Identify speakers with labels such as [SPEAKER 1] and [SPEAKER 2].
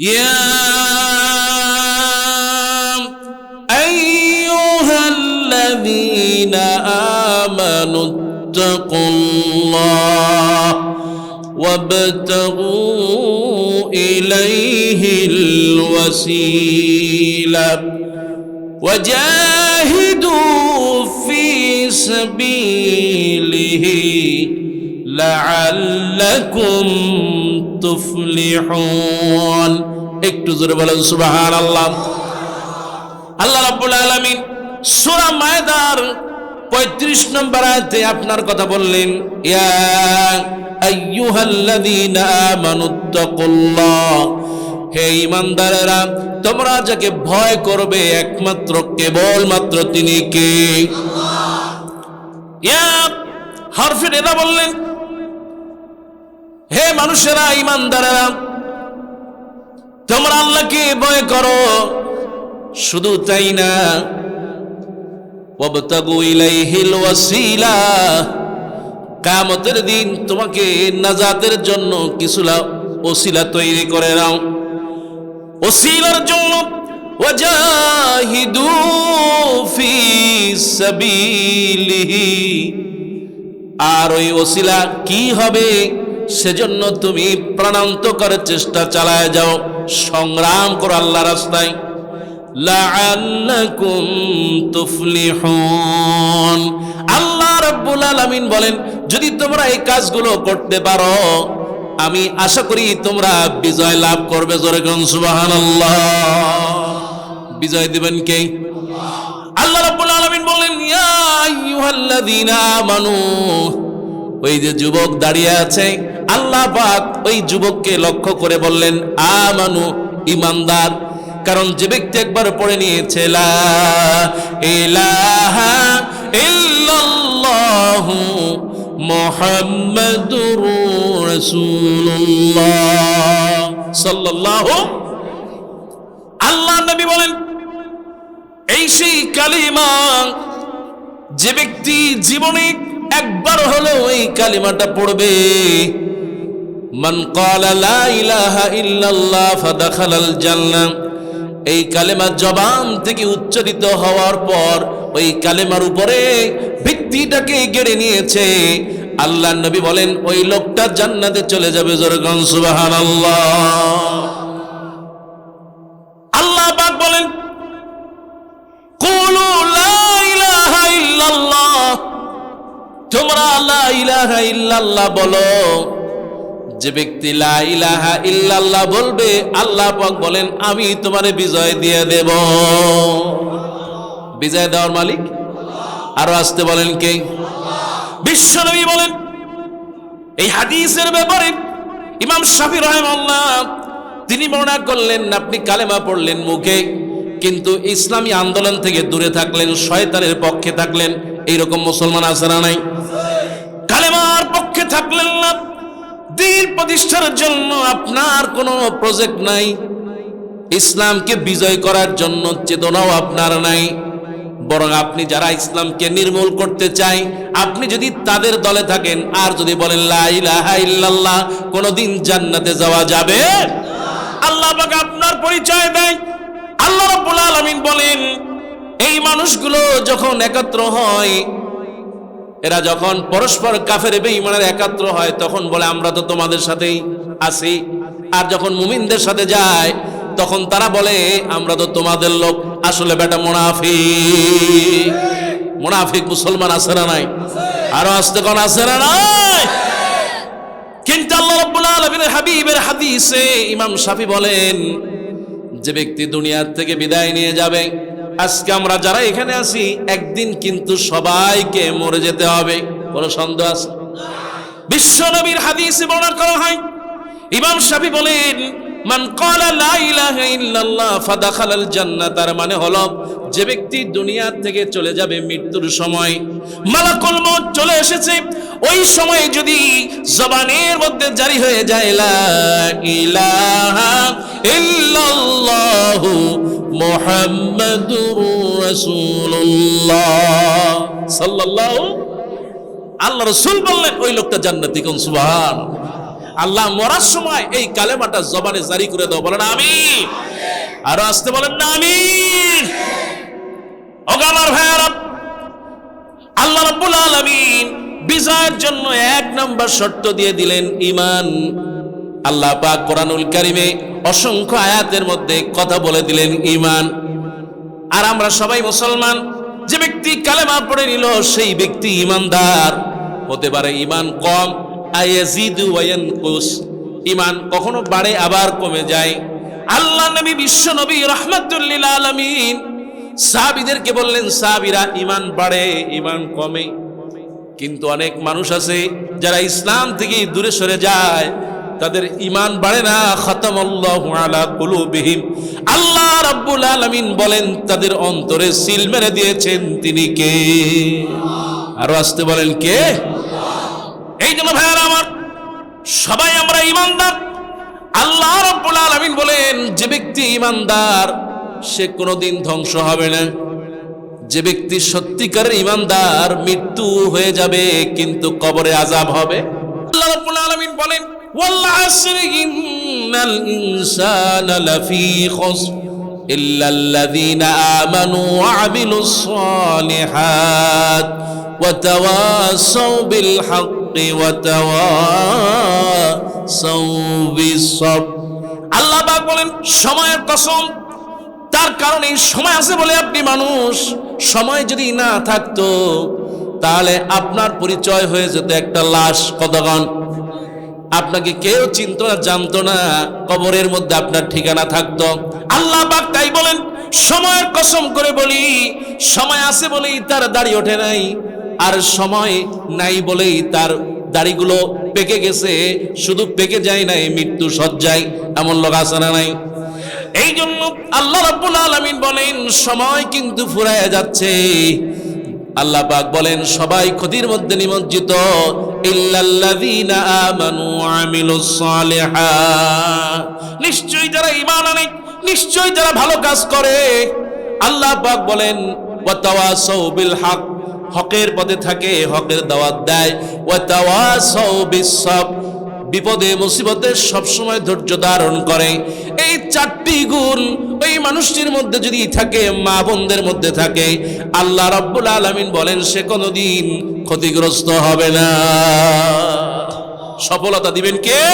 [SPEAKER 1] يا أيها الذين آمنوا اتقوا الله وابتغوا إليه الوسيلة وجاهدوا في سبيله লাআল্লাকুম তুফলিহুন। একটু জোরে বলেন, সুবহানাল্লাহ। আল্লাহ রাব্বুল আলামিন সূরা মায়দার 35 নম্বর আয়াতে আপনার কথা বললেন, ইয়া আইয়ুহাল্লাযীনা আমানুত্তাকুল্লাহ হে ইমানদারেরা তোমরা যাকে ভয় করবে একমাত্র, কেবলমাত্র তিনি কে? ইয়া, হরফে এটা বললেন হে মানুষেরা, ইমানদারেরা, তোমরা আল্লাহকে ভয় করো। শুধু তাই না কিয়ামতের দিন তোমাকে নাজাতের জন্য কিছুলা ওসিলা তৈরি করে নাও। ওসিলার জন্য, ওয়াজাহিদু ফি সাবিলিহি। আর ওই ওসিলা কি হবে? সেজন্য তুমি প্রাণান্তকর চেষ্টা চালায় যাও। সংগ্রাম করো আল্লাহ রাস্তায়। লাআল্লাকুম তুফলিহুন। আল্লাহ রাব্বুল আলামিন বলেন, যদি তোমরা এই কাজগুলো করতে পারো, আমি আশা করি তোমরা বিজয় লাভ করবে জোরে কোন, সুবহানাল্লাহ। বিজয় দিবেন কে? আল্লাহ রাব্বুল আলামিন বলেন, ইয়া আইয়ুহাল্লাযীনা আমানু। ওই যে যুবক দাঁড়িয়ে আছে আল্লাহ পাক ওই যুবককে লক্ষ্য করে বললেন, আমানু ইমানদার। কারণ যে ব্যক্তি একবার পড়ে নিয়েছে আল্লাহ নবী বলেন, এই সেই কালিমা, যে ব্যক্তি জীবনে একবার হলো এই কালিমাটা পড়বে। মান লা ইলাহা ইল্লাল্লাহ ফাদাখালাল এই কালেমা জবান থেকে উচ্চারিত হওয়ার পর ওই কালেমার উপরে ভিত্তিটাকে গেড়ে নিয়েছে। আল্লাহ নবী বলেন, ওই লোকটা জান্নাতে চলে যাবে সুবহানাল্লাহ। আল্লাহ বলেন তোমরা ইল্লাল্লাহ বলো। যে ব্যক্তি লা ইলাহা ইল্লাল্লাহ বলবে, আল্লাহ পাক বলেন, আমি তোমারে বিজয় দিয়ে দেব। বিজয় দেওয়ার মালিক? আরও আসতে বলেন কে? বিশ্বনবী বলেন, এই হাদিসের ব্যাপারে ইমাম শাফি রহমাল্লাহ তিনি বর্ণনা করলেন, আপনি কালেমা পড়লেন মুখে, কিন্তু ইসলামী আন্দোলন থেকে দূরে থাকলেন, শয়তানের পক্ষে থাকলেন। এইরকম মুসলমান আসারা নাই? দিন প্রতিষ্ঠার জন্য আপনার কোনো প্রজেক্ট নাই। ইসলামকে বিজয় করার জন্য চেতনাও আপনার নাই। বরং আপনি যারা ইসলামকে নির্মূল করতে চাই, আপনি যদি তাদের দলে থাকেন আর যদি বলেন, লা ইলাহা ইল্লাল্লাহ কোনোদিন জান্নাতে যাওয়া যাবে? আল্লাহ আপনার পরিচয় দেয়। আল্লাহ রাব্বুল বলেন, এই মানুষগুলো যখন একত্র হয় এরা যখন পরস্পর কাফের বেঈমানের একাত্র হয়, তখন বলে, আমরা তো তোমাদের সাথেই আছি। আর যখন মুমিনদের সাথে যায়, তখন তারা বলে, আমরা তো তোমাদের লোক। আসলে বেটা মুনাফিক। মুনাফিক মুসলমান আছে না নাই? আরও আসতে কোন আছে না নাই? কিন্তু আল্লাহ রাব্বুল আলামিনের হাবিবের হাদিসে ইমাম শাফি বলেন, যে ব্যক্তি দুনিয়ার থেকে বিদায় নিয়ে যাবে আজকে আমরা যারা এখানে আছি, একদিন কিন্তু সবাইকে মরে যেতে হবে। কোনো সন্দেহ আছে? বিশ্ব নবীর হাদিসে বর্ণনা করা হয়। ইমাম শাফি বলেন মান ক্বালা লা ইলাহা ইল্লাল্লাহ ফাদাখালাল জান্নাহ, তার মানে হলো যে ব্যক্তি দুনিয়া থেকে চলে যাবে মৃত্যুর সময়, মালাকুল মউত চলে এসেছে। ওই সময় যদি জবানের মধ্যে জারি হয়ে যায়, লা ইলাহা ইল্লাল্লাহু মুহাম্মাদুর রাসূলুল্লাহ। সাল্লাল্লাহু আল্লাহ রাসূল বললেন, ওই লোকটা জান্নাতি কোন? সুবহান আল্লাহ মরার সময় এই কালেমাটা জবানে জারি করে দাও, বলেন আমি আরও আসতে বলেন না আমি আল্লাহ রাব্বুল আলামিন বিজয়ের জন্য এক নম্বর শর্ত দিয়ে দিলেন ইমান আল্লাহ পাক কোরআনুল কারিমে অসংখ্য আয়াতের মধ্যে কথা বলে দিলেন ইমান আর আমরা সবাই মুসলমান, যে ব্যক্তি কালেমা পড়ে নিল, সেই ব্যক্তি ইমানদার হতে পারে ইমান কম ইমান কখনো বাড়ে, আবার কমে যায়। আল্লাহ নবী বিশ্ব নবী রহমাতুল্লিল আলামিন। সাহাবীদেরকে বললেন, সাহাবীরা ইমান বাড়ে ইমান কমে। কিন্তু অনেক মানুষ আছে, যারা ইসলাম থেকে দূরে সরে যায়, তাদের ইমান বাড়ে না। খতম আলা কুলুবিহিম। আল্লাহ রাব্বুল আলামিন বলেন, তাদের অন্তরে সিল মেরে দিয়েছেন তিনি কে? আরও আসতে বলেন, কে? এই জন্য ভাইয়ারা আমার, সবাই আমরা ইমানদার। আল্লাহ রাব্বুল আলামিন বলেন, যে ব্যক্তি ইমানদার, সে কোনোদিন ধ্বংস হবে না। যে ব্যক্তি সত্যিকারের ইমানদার, মৃত্যু হয়ে যাবে, কিন্তু কবরে আজাব হবে। আল্লাহ রাব্বুল আলামিন বলেন ওয়াল আসরি ইন্নাল ইনসানা লাফি খুসর ইল্লা তাওয়াসাউ বিস সবর আল্লাহ পাক বলেন, সময়ের কসম, তার কারণে সময় আছে বলে আপনি মানুষ। সময় যদি না থাকতো, তাহলে আপনার পরিচয় হয়ে যেত একটা লাশ কতগণ আপনাকে কেউ চিনত না, জানতো না, কবরের মধ্যে আপনার ঠিকানা থাকতো। আল্লাহ পাক তাই বলেন, সময়ের কসম করে বলি, সময় আছে বলেই তার দাড়ি ওঠে নাই। আর সময় নাই বলেই তার দাড়িগুলো পেকে গেছে। শুধু পেকে যায় নাই, মৃত্যু সজ্জায়। এমন লোক আছে না নাই? এই জন্য আল্লাহ রাব্বুল আলামিন বলেন, সময় কিন্তু ফুরায় যাচ্ছে। আল্লাহ পাক বলেন, সবাই ক্ষতির মধ্যে নিমজ্জিত। ইল্লাল্লাযীনা আমানু আমিলুস সালিহাত নিশ্চয়ই যারা ঈমান আনে, নিশ্চয়ই যারা ভালো কাজ করে। আল্লাহ পাক বলেন, ওয়া তাওয়াসাউ বিল হক। হকের পথে থাকে, হকের দাওয়াত দেয়। বিপদে, মুসিবতে সবসময় ধৈর্য ধারণ করে। এই চারটি গুণ ওই মানুষটির মধ্যে যদি থাকে, মা বোনদের মধ্যে থাকে, আল্লাহ রাব্বুল আলামিন বলেন, সে কোনোদিন ক্ষতিগ্রস্ত হবে না। সফলতা দিবেন কে?